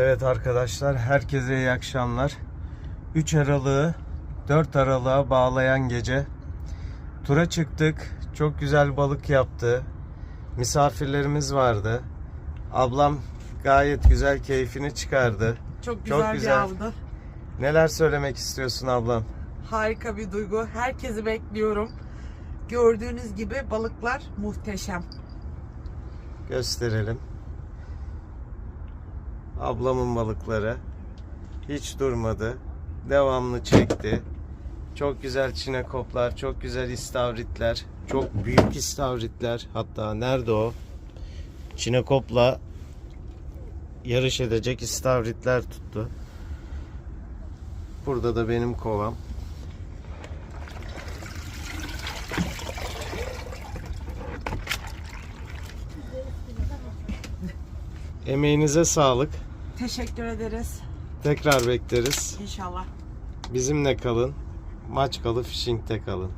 Evet arkadaşlar herkese iyi akşamlar. 3 Aralık'ı 4 Aralık'a bağlayan gece tura çıktık. Çok güzel balık yaptı. Misafirlerimiz vardı. Ablam gayet güzel keyfini çıkardı. Çok güzel, güzel. bir avdı. Neler söylemek istiyorsun ablam? Harika bir duygu. Herkesi bekliyorum. Gördüğünüz gibi balıklar muhteşem. Gösterelim. Ablamın balıkları hiç durmadı. Devamlı çekti. Çok güzel çinekoplar, çok güzel istavritler, çok büyük istavritler. Hatta nerede o? Çinekopla yarış edecek istavritler tuttu. Burada da benim kovam. Emeğinize sağlık. Teşekkür ederiz. Tekrar bekleriz. İnşallah. Bizimle kalın. Maçkalı Fishing'te kalın.